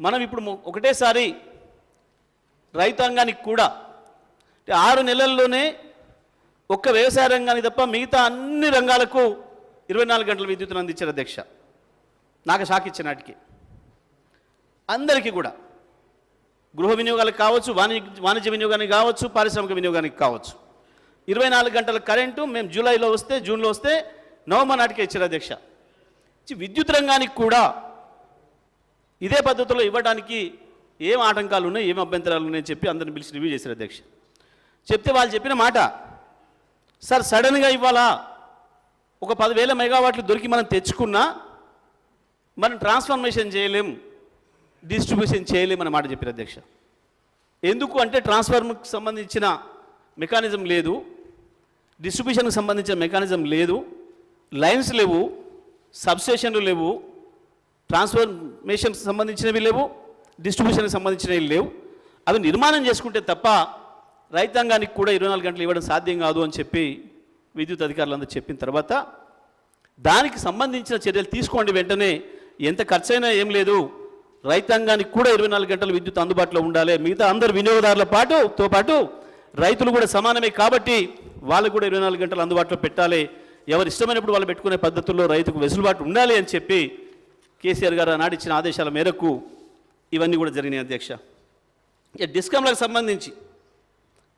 మనం ఇప్పుడు ఒకటేసారి రైతాంగానికి కూడా ఆరు నెలల్లోనే ఒక్క వ్యవసాయ రంగానికి తప్ప మిగతా అన్ని రంగాలకు ఇరవై నాలుగు గంటల విద్యుత్తును అందించారు అధ్యక్ష. నాకు షాక్ ఇచ్చిన నాటికి. అందరికీ కూడా. గృహ వినియోగాలకు కావచ్చు వాణిజ్య వాణిజ్య వినియోగానికి కావచ్చు పారిశ్రామిక వినియోగానికి కావచ్చు. ఇరవై నాలుగు గంటల కరెంటు మేము జూలైలో వస్తే జూన్లో వస్తే నవంబర్ నాటికే ఇచ్చారు అధ్యక్ష. విద్యుత్ రంగానికి కూడా ఇదే పద్ధతిలో ఇవ్వడానికి ఏం ఆటంకాలు ఉన్నాయి ఏం అభ్యంతరాలు ఉన్నాయని చెప్పి అందరిని పిలిచి రివ్యూ చేశారు అధ్యక్ష. చెప్తే వాళ్ళు చెప్పిన మాట సార్ సడన్గా ఇవ్వాలా? ఒక పదివేల మెగావాట్లు దొరికి మనం తెచ్చుకున్నా మనం ట్రాన్స్ఫర్మేషన్ చేయలేం డిస్ట్రిబ్యూషన్ చేయలేమన్న మాట చెప్పారు అధ్యక్ష. ఎందుకు అంటే ట్రాన్స్ఫర్మర్కి సంబంధించిన మెకానిజం లేదు డిస్ట్రిబ్యూషన్కి సంబంధించిన మెకానిజం లేదు లైన్స్ లేవు సబ్స్టేషన్లు లేవు ట్రాన్స్ఫర్మేషన్కి సంబంధించినవి లేవు డిస్ట్రిబ్యూషన్కి సంబంధించినవి లేవు. అవి నిర్మాణం చేసుకుంటే తప్ప రైతాంగానికి కూడా ఇరవై నాలుగు గంటలు ఇవ్వడం సాధ్యం కాదు అని చెప్పి విద్యుత్ అధికారులందరూ చెప్పిన తర్వాత దానికి సంబంధించిన చర్యలు తీసుకోండి వెంటనే. ఎంత ఖర్చైనా ఏం లేదు. రైతాంగానికి కూడా ఇరవై నాలుగు గంటలు విద్యుత్ అందుబాటులో ఉండాలి. మిగతా అందరు వినియోగదారుల పాటుతో పాటు రైతులు కూడా సమానమే కాబట్టి వాళ్ళు కూడా ఇరవై నాలుగు గంటలు అందుబాటులో పెట్టాలి. ఎవరు ఇష్టమైనప్పుడు వాళ్ళు పెట్టుకునే పద్ధతుల్లో రైతుకు వెసులుబాటు ఉండాలి అని చెప్పి కేసీఆర్ గారు ఆనాడు ఇచ్చిన ఆదేశాల మేరకు ఇవన్నీ కూడా జరిగినాయి అధ్యక్ష. ఇక డిస్కమ్లకు సంబంధించి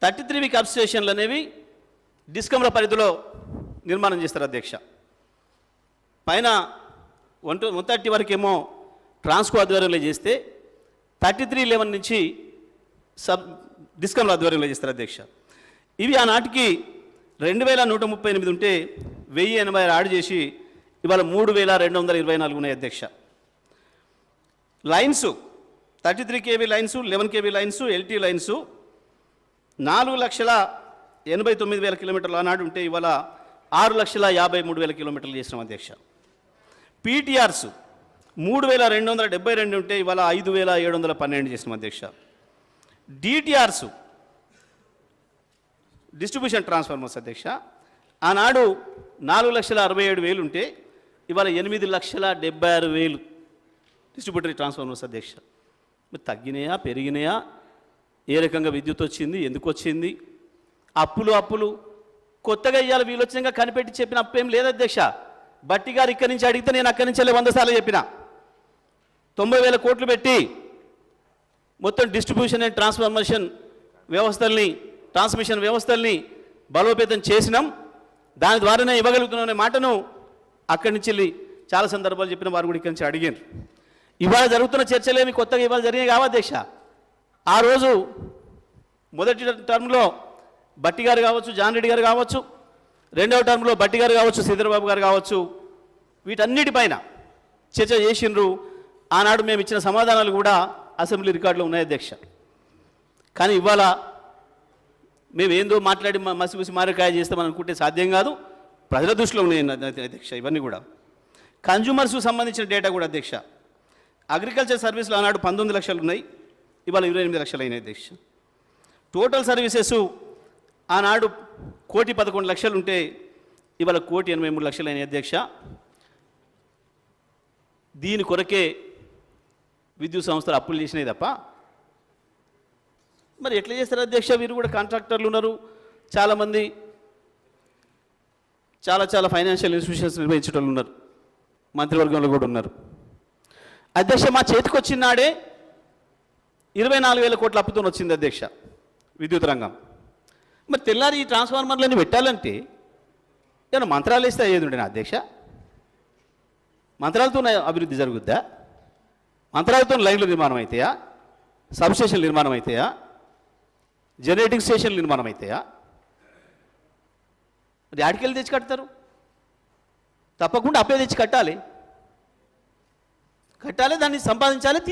థర్టీ త్రీ వీక్ అబ్స్టేషన్లు అనేవి డిస్కమ్ల పరిధిలో నిర్మాణం చేస్తారు అధ్యక్ష. పైన వన్ టూ వన్ థర్టీ వరకేమో ట్రాన్స్కో ఆధ్వర్యంలో చేస్తే థర్టీ త్రీ లెవెన్ నుంచి సబ్ డిస్కమ్ల ఆధ్వర్యంలో చేస్తారు అధ్యక్ష. ఇవి ఆనాటికి రెండు వేల నూట ముప్పై ఎనిమిది ఉంటే వెయ్యి ఎనభై ఆరు చేసి ఇవాళ మూడు వేల రెండు వందల ఇరవై నాలుగు ఉన్నాయి అధ్యక్ష. Lines thirty three KV lines eleven KV lines LT lines నాలుగు లక్షల ఎనభై తొమ్మిది వేల కిలోమీటర్లు ఆనాడు ఉంటే ఇవాళ ఆరు లక్షల యాభై మూడు వేల కిలోమీటర్లు చేసినాం అధ్యక్ష. పీటీఆర్స్ మూడు వేల రెండు వందల డెబ్బై రెండు ఉంటే ఇవాళ ఐదు వేల ఏడు వందల పన్నెండు చేసినాం అధ్యక్ష. డిటిఆర్స్ డిస్ట్రిబ్యూషన్ ట్రాన్స్ఫార్మర్స్ అధ్యక్ష. ఆనాడు నాలుగు లక్షల అరవై ఏడు వేలు ఉంటే ఇవాళ ఎనిమిది లక్షల డెబ్బై ఆరు వేలు డిస్ట్రిబ్యూటరీ ట్రాన్స్ఫార్మర్స్ అధ్యక్ష. మరి తగ్గినాయా పెరిగినాయా? ఏ రకంగా విద్యుత్ వచ్చింది ఎందుకు వచ్చింది? అప్పులు అప్పులు. కొత్తగా ఇవాళ వీళ్ళు వచ్చినాక కనిపెట్టి చెప్పిన అప్పు ఏం లేదు అధ్యక్ష. బట్టి గారు ఇక్కడి నుంచి అడిగితే నేను అక్కడి నుంచి వంద సార్లు చెప్పిన. తొంభై వేల కోట్లు పెట్టి మొత్తం డిస్ట్రిబ్యూషన్ అండ్ ట్రాన్స్ఫర్మేషన్ వ్యవస్థల్ని ట్రాన్స్మిషన్ వ్యవస్థల్ని బలోపేతం చేసినాం. దాని ద్వారానే ఇవ్వగలుగుతున్నాం అనే మాటను అక్కడి నుంచి వెళ్ళి చాలా సందర్భాలు చెప్పిన వారు కూడా ఇక్కడి నుంచి అడిగారు. ఇవాళ జరుగుతున్న చర్చలేమి కొత్తగా ఇవాళ జరిగినాయి కావా అధ్యక్ష? ఆ రోజు మొదటి టర్మ్లో బట్టి గారు కావచ్చు జాన్ రెడ్డి గారు కావచ్చు రెండవ టర్మ్లో బట్టి గారు కావచ్చు శ్రీధరబాబు గారు కావచ్చు వీటన్నిటిపైన చర్చ చేసిండ్రు. ఆనాడు మేము ఇచ్చిన సమాధానాలు కూడా అసెంబ్లీ రికార్డులో ఉన్నాయి అధ్యక్ష. కానీ ఇవాళ మేము ఏందో మాట్లాడి మ- మసిమసి మారకాయ చేస్తామని అనుకుంటే సాధ్యం కాదు. ప్రజల దృష్టిలో ఉన్నాయి అధ్యక్ష ఇవన్నీ కూడా. కన్జ్యూమర్స్కు సంబంధించిన డేటా కూడా అధ్యక్ష. అగ్రికల్చర్ సర్వీసులు ఆనాడు పంతొమ్మిది లక్షలు ఉన్నాయి ఇవాళ ఇరవై ఎనిమిది లక్షలు అయినాయి అధ్యక్ష. టోటల్ సర్వీసెస్ ఆనాడు కోటి పదకొండు లక్షలు ఉంటే ఇవాళ కోటి ఎనభై మూడు లక్షలు అయినాయి అధ్యక్ష. దీని కొరకే విద్యుత్ సంస్థలు అప్పులు చేసినాయి తప్ప మరి ఎట్లా చేస్తారు అధ్యక్ష? వీరు కూడా కాంట్రాక్టర్లు ఉన్నారు. చాలామంది చాలా చాలా ఫైనాన్షియల్ ఇన్స్టిట్యూషన్స్ నిర్వహించే ఉన్నారు. మంత్రివర్గంలో కూడా ఉన్నారు. అధ్యక్ష మా చేతికి వచ్చిన నాడే ఇరవై నాలుగు వేల కోట్ల అప్పుతో వచ్చింది అధ్యక్ష విద్యుత్ రంగం. మరి తెల్లారి ఈ ట్రాన్స్ఫార్మర్లన్నీ పెట్టాలంటే ఏమైనా మంత్రాలు వేస్తే అయ్యేది ఉండే అధ్యక్ష? మంత్రాలతో అభివృద్ధి జరుగుద్దా? మంత్రాలతో లైన్లు నిర్మాణం అవుతాయా సబ్స్టేషన్లు నిర్మాణం అవుతాయా జనరేటింగ్ స్టేషన్లు నిర్మాణం అవుతాయా అది ఆడికెళ్ళి తెచ్చి కడతారు. తప్పకుండా అప్పే తెచ్చి కట్టాలి. కట్టాలి దాన్ని సంపాదించాలి